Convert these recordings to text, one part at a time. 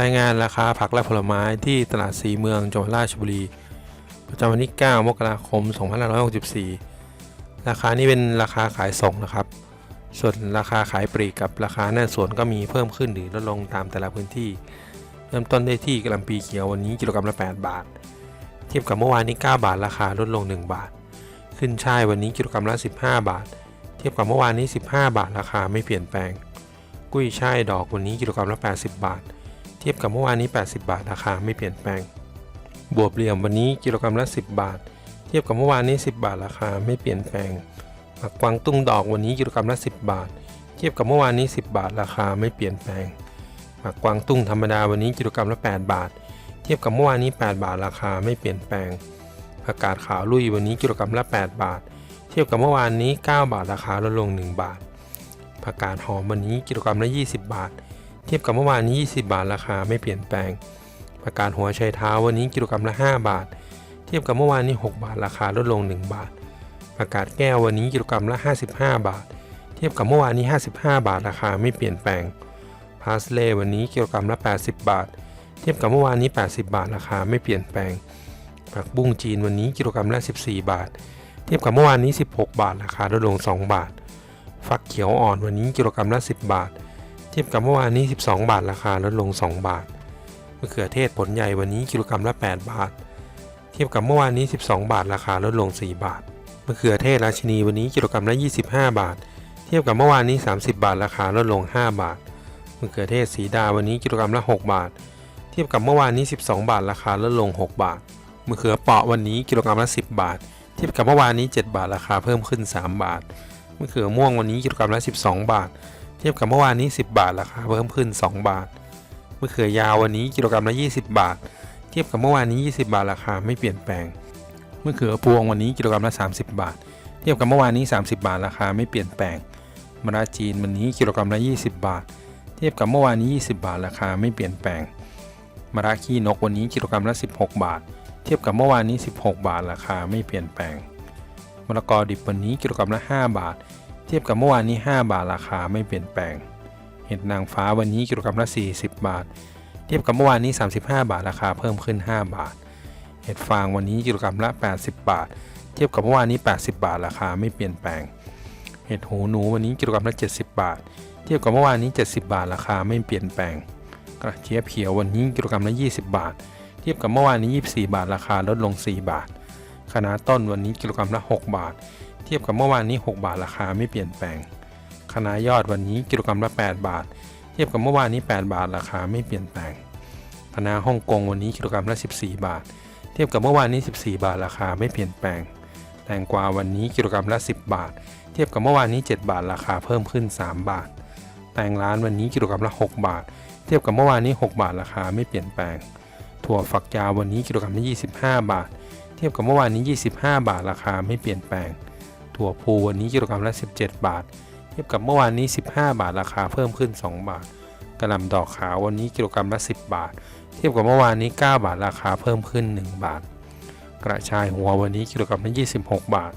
รายงานราคาผักและผลไม้ที่ตลาดสีเมืองจังหวัดราชบุรี ประจำวันที่ 9 มกราคม 2564 ราคานี้เป็นราคาขายส่งนะครับ ส่วนราคาขายปลีกกับราคาหน้าสวนก็มีเพิ่มขึ้นหรือลดลงตามแต่ละพื้นที่ เริ่มต้นได้ที่กระลำปีเขียววันนี้กิโลกรัมละ 8 บาท เทียบกับเมื่อวานนี้ 9 บาทราคาลดลง 1 บาท ขึ้นช่ายวันนี้กิโลกรัมละ 15 บาท เทียบกับเมื่อวานนี้ 15 บาทราคาไม่เปลี่ยนแปลง กุ้ยช่ายดอกวันนี้กิโลกรัมละ 80 บาท ทียบกับเมื่อวานนี้ 80 บาท ราคาไม่เปลี่ยนแปลง บวบเหลี่ยมวันนี้กิโลกรัมละ 10 บาท เทียบกับเมื่อวานนี้ 10 บาท ราคาไม่เปลี่ยนแปลงผักกวางตุ้งดอกวันนี้กิโลกรัมละ 10 บาท เทียบกับเมื่อวานนี้ 10 บาท ราคาไม่เปลี่ยนแปลงผักกวางตุ้งธรรมดาวันนี้กิโลกรัมละ 8 บาท เทียบกับเมื่อวานนี้ 8 บาท ราคาไม่เปลี่ยนแปลงผักกาดขาวลุยวันนี้กิโลกรัมละ 8 บาท เทียบกับเมื่อวานนี้ 9 บาท ราคาลดลง 1 บาทผักกาดหอมวันนี้กิโลกรัมละ 20 บาท เทียบกับเมื่อวานนี้ 20 บาทราคาไม่เปลี่ยนแปลงผักกาดหัวไชเท้าวันนี้กิโลกรัมละ 5 บาท เทียบกับเมื่อวานนี้ 6 บาทราคาลดลง 1 บาทผักกาดแก้ววันนี้กิโลกรัมละ 55 บาท เทียบกับเมื่อวานนี้ 55 บาทราคาไม่เปลี่ยนแปลง พาสเลวันนี้กิโลกรัมละ 80 บาท เทียบกับเมื่อวานนี้ 80 บาทราคาไม่เปลี่ยนแปลง ผักบุ้งจีนวันนี้กิโลกรัมละ 14 บาท เทียบกับเมื่อวานนี้ 16 บาทราคาลดลง 2 บาท ฟักเขียวอ่อนวันนี้กิโลกรัมละ 10 บาท ทียบกับเมื่อวานนี้ 12 บาทราคาลดลง 2 บาทมะเขือเทศผลใหญ่วันนี้กิโลกรัมละ 8 บาท เทียบกับเมื่อวานนี้ 12 บาทราคาลดลง 4 บาทมะเขือเทศราชินีวันนี้กิโลกรัมละ 25 บาท เทียบกับเมื่อวานนี้ 30 บาทราคาลดลง 5 บาทมะเขือเทศสีดาวันนี้กิโลกรัมละ 6 บาท เทียบกับเมื่อวานนี้ 12 บาทราคาลดลง 6 บาทมะเขือเปาะวันนี้กิโลกรัมละ 10 บาท เทียบกับเมื่อวานนี้ 7 บาทราคาเพิ่มขึ้น 3 บาทมะเขือม่วงวันนี้กิโลกรัมละ 12 บาท ทียบกับเมื่อวานนี้ 10 บาทราคาเพิ่มขึ้น 2 บาทมะเขือยาววันนี้กิโลกรัมละ 20 บาท เทียบกับเมื่อวานนี้ 20 บาทราคาไม่เปลี่ยนแปลงมะเขือพวงวันนี้กิโลกรัมละ 30 บาท เทียบกับเมื่อวานนี้ 30 บาทราคาไม่เปลี่ยนแปลงมะระจีนวันนี้กิโลกรัมละ 20 บาท เทียบกับเมื่อวานนี้ 20 บาทราคาไม่เปลี่ยนแปลงมะระขี้นกวันนี้กิโลกรัมละ 16 บาท เทียบกับเมื่อวานนี้ 16 บาทราคาไม่เปลี่ยนแปลงมะละกอดิบวันนี้กิโลกรัมละ 5 บาท เทียบกับเมื่อวานนี้ 5 บาทราคาไม่เปลี่ยนแปลง เห็ดนางฟ้าวันนี้กิโลกรัมละ 40 บาท เทียบกับเมื่อวานนี้ 35 บาทราคาเพิ่มขึ้น 5 บาท เห็ดฟางวันนี้กิโลกรัมละ 80 บาท เทียบกับเมื่อวานนี้ 80 บาทราคาไม่เปลี่ยนแปลง เห็ดหูหนูวันนี้กิโลกรัมละ 70 บาท เทียบกับเมื่อวานนี้ 70 บาทราคาไม่เปลี่ยนแปลง กระเจี๊ยบเขียววันนี้กิโลกรัมละ 20 บาท เทียบกับเมื่อวานนี้ 24 บาทราคาลดลง 4 บาทคะน้าต้นวันนี้กิโลกรัมละ 6 บาท เทียบกับเมื่อวานนี้ 6 บาทราคาไม่เปลี่ยนแปลงคณะยอดวันนี้กิโลกรัมละ 8 บาท เทียบกับเมื่อวานนี้ 8 บาทราคาไม่เปลี่ยนแปลงคณะฮ่องกงวันนี้กิโลกรัมละ 14 บาท เทียบกับเมื่อวานนี้ 14 บาทราคาไม่เปลี่ยนแปลง แตงกวาวันนี้กิโลกรัมละ 10 บาท เทียบกับเมื่อวานนี้ 7 บาทราคาเพิ่มขึ้น 3 บาท แตงร้านวันนี้กิโลกรัมละ 6 บาท เทียบกับเมื่อวานนี้ 6 บาทราคาไม่เปลี่ยนแปลง ถั่วฝักยาววันนี้กิโลกรัมละ 25 บาท เทียบกับเมื่อวานนี้ 25 บาทราคาไม่เปลี่ยนแปลง ถั่วพูวันนี้กิโลกรัมละ 17 บาท เทียบกับเมื่อวานนี้ 15 บาทราคาเพิ่มขึ้น 2 บาทกระหล่ำดอกขาววันนี้กิโลกรัมละ 10 บาท เทียบกับเมื่อวานนี้ 9 บาทราคาเพิ่มขึ้น 1 บาท กระชายหัววันนี้กิโลกรัมละ 26 บาท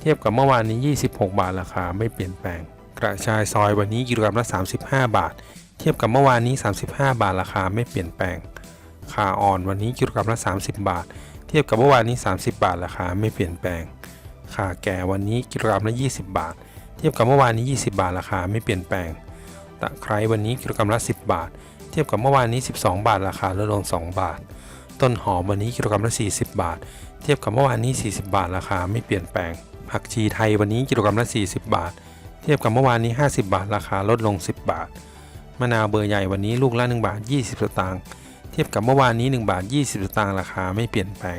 เทียบกับเมื่อวานนี้ 26 บาทราคาไม่เปลี่ยนแปลง กระชายซอยวันนี้กิโลกรัมละ 35 บาท เทียบกับเมื่อวานนี้ 35 บาทราคาไม่เปลี่ยนแปลงขาอ่อนวันนี้กิโลกรัมละ 30 บาท เทียบกับเมื่อวานนี้ 30 บาทราคาไม่เปลี่ยนแปลงาแก่วันนี้กิโลกรัมละ20 บาท เทียบกับเมื่อวานนี้ 20 บาทราคาไม่เปลี่ยนแปลง ตะไคร้วันนี้กิโลกรัมละ 10 บาท เทียบกับเมื่อวานนี้ 12 บาทราคาลดลง 2 บาท ต้นหอมวันนี้กิโลกรัมละ 40 บาท เทียบกับเมื่อวานนี้ 40 บาทราคาไม่เปลี่ยนแปลง ผักชีไทยวันนี้กิโลกรัมละ 40 บาท เทียบกับเมื่อวานนี้ 50 บาทราคาลดลง 10 บาท มะนาวเบอร์ใหญ่วันนี้ลูกละ1บาท20 สตางค์ เทียบกับเมื่อวานนี้ 1 บาท 20 สตางค์ราคาไม่เปลี่ยนแปลง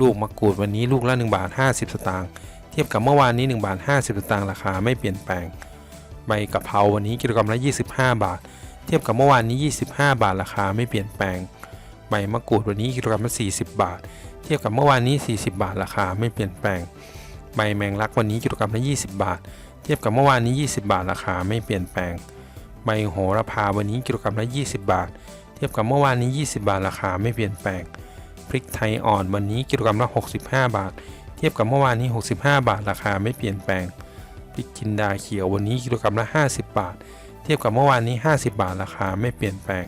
ลูกมะกรูดวันนี้ลูกละ1บาท50 สตางค์เทียบกับเมื่อวานนี้1บาท50 สตางค์ราคาไม่เปลี่ยนแปลงใบกะเพราวันนี้กิโลกรัมละ 25 บาท เทียบกับเมื่อวานนี้ 25 บาทราคาไม่เปลี่ยนแปลงใบมะกรูดวันนี้กิโลกรัมละ 40 บาท เทียบกับเมื่อวานนี้ 40 บาทราคาไม่เปลี่ยนแปลงใบแมงลักวันนี้กิโลกรัมละ 20 บาท เทียบกับเมื่อวานนี้ 20 บาทราคาไม่เปลี่ยนแปลงใบโหระพาวันนี้กิโลกรัมละ 20 บาท เทียบกับเมื่อวานนี้ 20 บาทราคาไม่เปลี่ยนแปลง พริกไทยอ่อนวันนี้กิโลกรัมละ 65 บาท เทียบกับเมื่อวานนี้ 65 บาท ราคาไม่เปลี่ยนแปลง พริกจินดาเขียววันนี้กิโลกรัมละ 50 บาท เทียบกับเมื่อวานนี้ 50 บาท ราคาไม่เปลี่ยนแปลง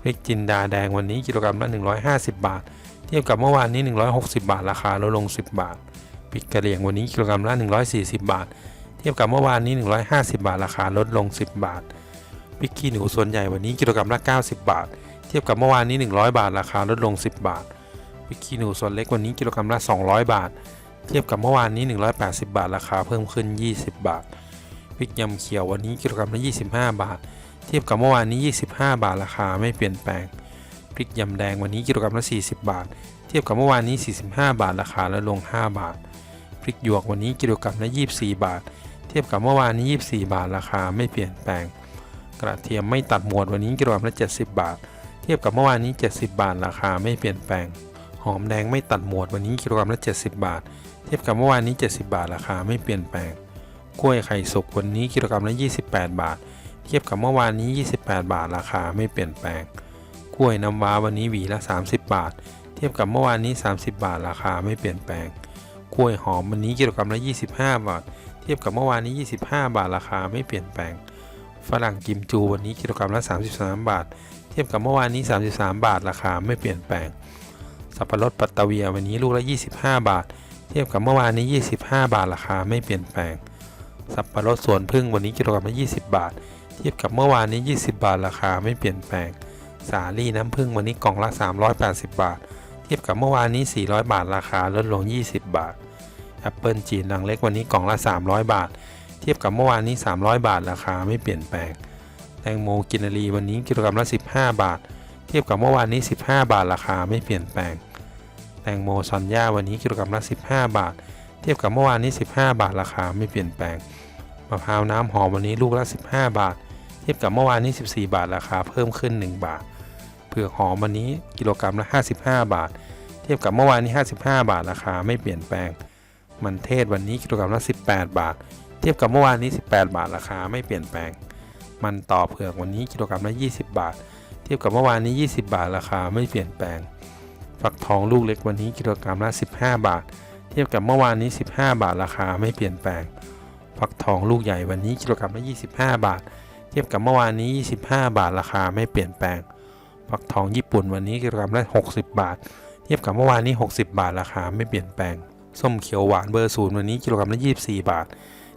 พริกจินดาแดงวันนี้กิโลกรัมละ 150 บาท เทียบกับเมื่อวานนี้ 160 บาท ราคาลดลง 10 บาท พริกกะเหรี่ยงวันนี้กิโลกรัมละ 140 บาท เทียบกับเมื่อวานนี้ 150 บาท ราคาลดลง 10 บาท พริกขี้หนูส่วนใหญ่วันนี้กิโลกรัมละ 90 บาทเทียบกับเมื่อวานนี้ 100 บาท ราคาลดลง 10 บาท พริกขี้หนูส่วนเล็กวันนี้กิโลกรัมละ 200 บาท เทียบกับเมื่อวานนี้ 180 บาท ราคาเพิ่มขึ้น 20 บาทพริกยำเขียววันนี้กิโลกรัมละ 25 บาท เทียบกับเมื่อวานนี้ 25 บาท ราคาไม่เปลี่ยนแปลงพริกยำแดงวันนี้กิโลกรัมละ 40 บาท เทียบกับเมื่อวานนี้ 45 บาท ราคาลดลง 5 บาทพริกหยวกวันนี้กิโลกรัมละ 24 บาท เทียบกับเมื่อวานนี้ 24 บาท ราคาไม่เปลี่ยนแปลง กระเทียมไม่ตัดหมวดวันนี้กิโลกรัมละ 70 บาท เทียบกับเมื่อวานนี้ 70 บาท ราคาไม่เปลี่ยนแปลง หอมแดงไม่ตัดหมวดวันนี้กิโลกรัมละ 70 บาท เทียบกับเมื่อวานนี้ 70 บาทราคาไม่เปลี่ยนแปลง กล้วยไข่สุกวันนี้กิโลกรัมละ 28 บาท เทียบกับเมื่อวานนี้ 28 บาทราคาไม่เปลี่ยนแปลง กล้วยน้ำว้าวันนี้หวีละ 30 บาท เทียบกับเมื่อวานนี้ 30 บาทราคาไม่เปลี่ยนแปลง กล้วยหอมวันนี้กิโลกรัมละ 25 บาท เทียบกับเมื่อวานนี้ 25 บาทราคาไม่เปลี่ยนแปลง ฝรั่งกิมจูวันนี้กิโลกรัมละ 33 บาท เทียบกับเมื่อวานนี้ 33 บาทราคาไม่เปลี่ยนแปลง สับปะรดปัตตาเวียวันนี้ลูกละ 25 บาท เทียบกับเมื่อวานนี้ 25 บาทราคาไม่เปลี่ยนแปลง สับปะรดสวนพึ่งวันนี้กิโลกรัมละ 20 บาท เทียบกับเมื่อวานนี้ 20 บาทราคาไม่เปลี่ยนแปลง สาลี่น้ำผึ้งวันนี้กล่องละ 380 บาท เทียบกับเมื่อวานนี้ 400 บาทราคาลดลง 20 บาทแอปเปิลจีนดังเล็กวันนี้กล่องละ 300 บาท เทียบกับเมื่อวานนี้ 300 บาทราคาไม่เปลี่ยนแปลง แตงโมกินารีวันนี้กิโลกรัมละ 15 บาท เทียบกับเมื่อวานนี้ 15 บาทราคาไม่เปลี่ยนแปลง แตงโมซอนย่าวันนี้กิโลกรัมละ 15 บาท เทียบกับเมื่อวานนี้ 15 บาทราคาไม่เปลี่ยนแปลง มะพร้าวน้ำหอมวันนี้ลูกละ 15 บาท เทียบกับเมื่อวานนี้ 14 บาทราคาเพิ่มขึ้น 1 บาท เผือกหอมวันนี้กิโลกรัมละ 55 บาท เทียบกับเมื่อวานนี้ 55 บาทราคาไม่เปลี่ยนแปลง มันเทศวันนี้กิโลกรัมละ 18 บาท เทียบกับเมื่อวานนี้ 18 บาทราคาไม่เปลี่ยนแปลง มันต่อเผือกวันนี้กิโลกรัมละ 20 บาท เทียบกับเมื่อวานนี้ 20 บาทราคาไม่เปลี่ยนแปลง ฟักทองลูกเล็กวันนี้กิโลกรัมละ 15 บาท เทียบกับเมื่อวานนี้ 15 บาทราคาไม่เปลี่ยนแปลง ฟักทองลูกใหญ่วันนี้กิโลกรัมละ 25 บาท เทียบกับเมื่อวานนี้ 25 บาทราคาไม่เปลี่ยนแปลง ฟักทองญี่ปุ่นวันนี้กิโลกรัมละ 60 บาท เทียบกับเมื่อวานนี้ 60 บาทราคาไม่เปลี่ยนแปลง ส้มเขียวหวานเบอร์ศูนย์วันนี้กิโลกรัมละ 24 บาท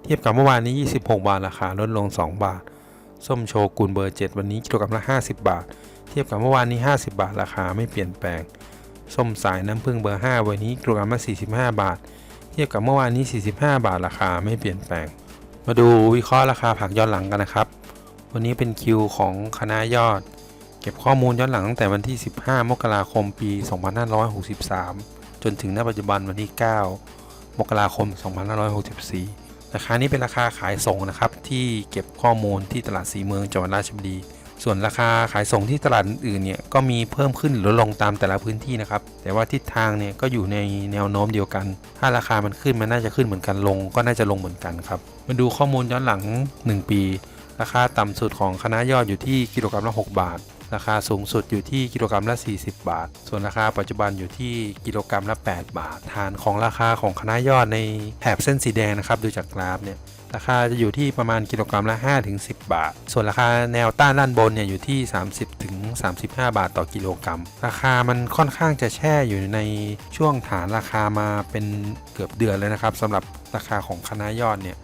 เทียบกับเมื่อวานนี้ 26 บาทราคาลดลง 2 บาท ส้มโชกุนเบอร์ 7 วันนี้กิโลกรัมละ 50 บาท เทียบกับเมื่อวานนี้ 50 บาท ราคาไม่เปลี่ยนแปลง ส้มสายน้ำผึ้งเบอร์ 5 วันนี้กิโลกรัมละ 45 บาท เทียบกับเมื่อวานนี้ 45 บาท ราคาไม่เปลี่ยนแปลง มาดูวิเคราะห์ราคาผักย้อนหลังกันนะครับ วันนี้เป็นคิวของคณะยอด เก็บข้อมูลย้อนหลังตั้งแต่วันที่ 15 มกราคม ปี 2563 จนถึงณปัจจุบันวันที่ 9 มกราคม 2564 ราคานี้เป็นราคาขายส่งนะครับ ที่เก็บข้อมูลที่ตลาดสีเมืองจังหวัดราชบุรี ส่วนราคาขายส่งที่ตลาดอื่นเนี่ยก็มีเพิ่มขึ้นหรือลงตามแต่ละพื้นที่นะครับ แต่ว่าทิศทางเนี่ยก็อยู่ในแนวโน้มเดียวกัน ถ้าราคามันขึ้นมันน่าจะขึ้นเหมือนกันลง ก็น่าจะลงเหมือนกันครับมาดูข้อมูลย้อนหลัง 1 ปี ราคาต่ำสุดของคณะยอดอยู่ที่กิโลกรัมละ 6 บาท ราคาสูงสุดอยู่ที่กิโลกรัมละ 40 บาท ส่วนราคาปัจจุบันอยู่ที่กิโลกรัมละ 8 บาท ฐานของราคาของคณะยอดในแถบเส้นสีแดงนะครับ ดูจากกราฟเนี่ย ราคาจะอยู่ที่ประมาณกิโลกรัมละ 5-10 บาท ส่วนราคาแนวต้านด้านบนเนี่ยอยู่ที่ 30ถึง35 บาทต่อกิโลกรัม ราคามันค่อนข้างจะแช่อยู่ในช่วงฐานราคามาเป็นเกือบเดือนเลยนะครับสำหรับราคาของคณะยอดเนี่ย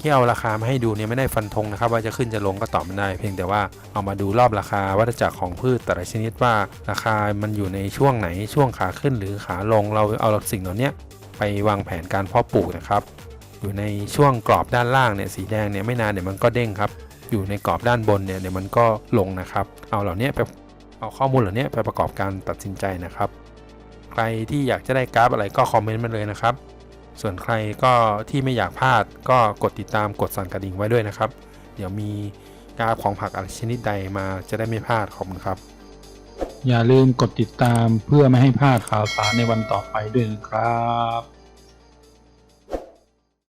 ที่เอาราคามาให้ดูเนี่ยไม่ได้ฟันธงนะครับ ว่าจะขึ้นจะลงก็ตอบไม่ได้ เพียงแต่ว่าเอามาดูรอบราคาวัฏจักรของพืชแต่ละชนิดว่าราคามันอยู่ในช่วงไหนช่วงขาขึ้นหรือขาลงเราเอาสิ่งเหล่านี้ไปวางแผนการเพาะปลูกนะครับอยู่ในช่วงกรอบด้านล่างเนี่ยสีแดงเนี่ยไม่นานเดี๋ยวมันก็เด้งครับอยู่ในกรอบด้านบนเนี่ยเดี๋ยวมันก็ลงนะครับ เอาเหล่านี้ไปเอาข้อมูลเหล่านี้ไปประกอบการตัดสินใจนะครับ ใครที่อยากจะได้กราฟอะไรก็คอมเมนต์มาเลยนะครับ ส่วนใครก็ที่ไม่อยากพลาดก็กดติดตามกดสั่นกระดิ่งไว้ด้วยนะครับ เดี๋ยวมีกราฟของผักอะไรชนิดใดมาจะได้ไม่พลาดขอบคุณครับ อย่าลืมกดติดตามเพื่อไม่ให้พลาดข่าวสารในวันต่อไปด้วยนะครับ